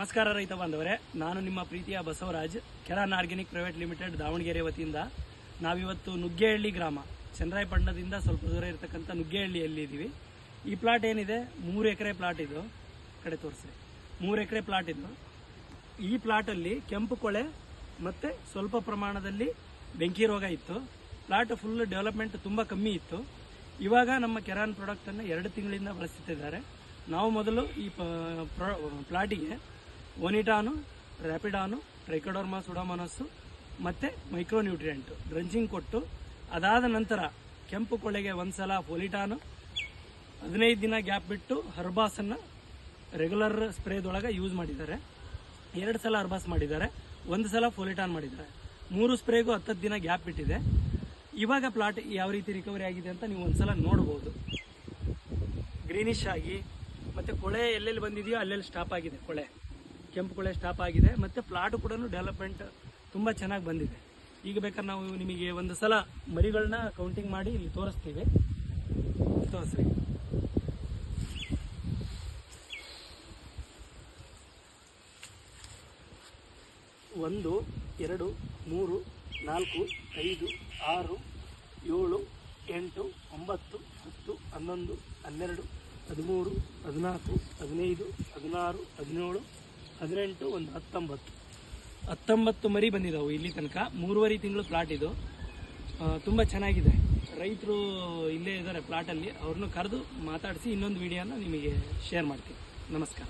ನಮಸ್ಕಾರ ರೈತ ಬಾಂಧವರೇ, ನಾನು ನಿಮ್ಮ ಪ್ರೀತಿಯ Basavaraj Keran organic private limited Davanagere ವತಿಯಿಂದ ನಾವಿವತ್ತು ನುಗ್ಗೇಹಳ್ಳಿ ಗ್ರಾಮ ಚಂದ್ರಾಯಪಟ್ಟಣದಿಂದ ಸ್ವಲ್ಪ ದೂರ ಇರತಕ್ಕಂಥ ನುಗ್ಗೇಹಳ್ಳಿಯಲ್ಲಿ ಇದ್ದೀವಿ ಈ ಪ್ಲಾಟ್ ಏನಿದೆ? ಮೂರು ಎಕರೆ ಪ್ಲಾಟ್ ಇದು. ಕಡೆ ತೋರಿಸಿ ಮೂರು ಎಕರೆ ಪ್ಲಾಟ್ ಇದು. ಈ ಪ್ಲಾಟಲ್ಲಿ ಕೆಂಪು ಕೊಳೆ ಮತ್ತು ಸ್ವಲ್ಪ ಪ್ರಮಾಣದಲ್ಲಿ ಬೆಂಕಿ ರೋಗ ಇತ್ತು. ಪ್ಲಾಟ್ ಫುಲ್ ಡೆವಲಪ್ಮೆಂಟ್ ತುಂಬ ಕಮ್ಮಿ ಇತ್ತು. ಇವಾಗ ನಮ್ಮ ಕೆರಾನ್ ಪ್ರಾಡಕ್ಟನ್ನು ಎರಡು ತಿಂಗಳಿಂದ ಬಳಸ್ತಿದ್ದಾರೆ. ನಾವು ಮೊದಲು ಈ ಪ್ಲಾಟಿಗೆ ಒನಿಟಾನು ರ್ಯಾಪಿಡಾನು ಟ್ರೈಕೋಡರ್ಮಾ ಸುಡಾಮನಸ್ಸು ಮತ್ತು ಮೈಕ್ರೋನ್ಯೂಟ್ರಿಯೆಂಟು ಡ್ರಂಚಿಂಗ್ ಕೊಟ್ಟು, ಅದಾದ ನಂತರ ಕೆಂಪು ಕೊಳೆಗೆ ಒಂದ್ಸಲ ಫೋಲಿಟಾನು ಹದಿನೈದು ದಿನ ಗ್ಯಾಪ್ ಬಿಟ್ಟು ಹರ್ಬಾಸನ್ನು ರೆಗ್ಯುಲರ್ ಸ್ಪ್ರೇದೊಳಗೆ ಯೂಸ್ ಮಾಡಿದ್ದಾರೆ. ಎರಡು ಸಲ ಹರ್ಬಾಸ್ ಮಾಡಿದ್ದಾರೆ, ಒಂದು ಸಲ ಫೋಲಿಟಾನ್ ಮಾಡಿದ್ದಾರೆ. ಮೂರು ಸ್ಪ್ರೇಗೂ ಹತ್ತತ್ತು ದಿನ ಗ್ಯಾಪ್ ಬಿಟ್ಟಿದೆ. ಇವಾಗ ಪ್ಲಾಟ್ ಯಾವ ರೀತಿ ರಿಕವರಿ ಆಗಿದೆ ಅಂತ ನೀವು ಒಂದ್ಸಲ ನೋಡ್ಬೋದು. ಗ್ರೀನಿಶ್ ಆಗಿ, ಮತ್ತು ಕೊಳೆ ಎಲ್ಲೆಲ್ಲಿ ಬಂದಿದೆಯೋ ಅಲ್ಲೆಲ್ಲಿ ಸ್ಟಾಪ್ ಆಗಿದೆ ಕೊಳೆ. ಕೆಂಪು ಕೊಳೆ ಸ್ಟಾಪ್ ಆಗಿದೆ. ಮತ್ತು ಪ್ಲಾಟ್ ಕೂಡ ಡೆವಲಪ್ಮೆಂಟ್ ತುಂಬ ಚೆನ್ನಾಗಿ ಬಂದಿದೆ. ಈಗ ಬೇಕಾದ್ರೆ ನಾವು ನಿಮಗೆ ಒಂದು ಸಲ ಮರಿಗಳನ್ನ ಕೌಂಟಿಂಗ್ ಮಾಡಿ ಇಲ್ಲಿ ತೋರಿಸ್ತೀವಿ. ತೋರಿಸ್ರಿ. ಒಂದು, ಎರಡು, ಮೂರು, ನಾಲ್ಕು, ಐದು, ಆರು, ಏಳು, ಎಂಟು, ಒಂಬತ್ತು, ಹತ್ತು, ಹನ್ನೊಂದು, ಹನ್ನೆರಡು, ಹದಿಮೂರು, ಹದಿನಾಲ್ಕು, ಹದಿನೈದು, ಹದಿನಾರು, ಹದಿನೇಳು ಹದಿನೆಂಟು, ಒಂದು ಹತ್ತೊಂಬತ್ತು. ಹತ್ತೊಂಬತ್ತು ಮರಿ ಬಂದಿದ್ದಾವೆ ಇಲ್ಲಿ ತನಕ. ಮೂರುವರೆ ತಿಂಗಳು ಪ್ಲಾಟ್ ಇದು. ತುಂಬ ಚೆನ್ನಾಗಿದೆ. ರೈತರು ಇಲ್ಲೇ ಇದ್ದಾರೆ ಪ್ಲಾಟಲ್ಲಿ ಅವ್ರನ್ನೂ ಕರೆದು ಮಾತಾಡಿಸಿ ಇನ್ನೊಂದು ವಿಡಿಯೋನ ನಿಮಗೆ ಶೇರ್ ಮಾಡ್ತೀನಿ. ನಮಸ್ಕಾರ.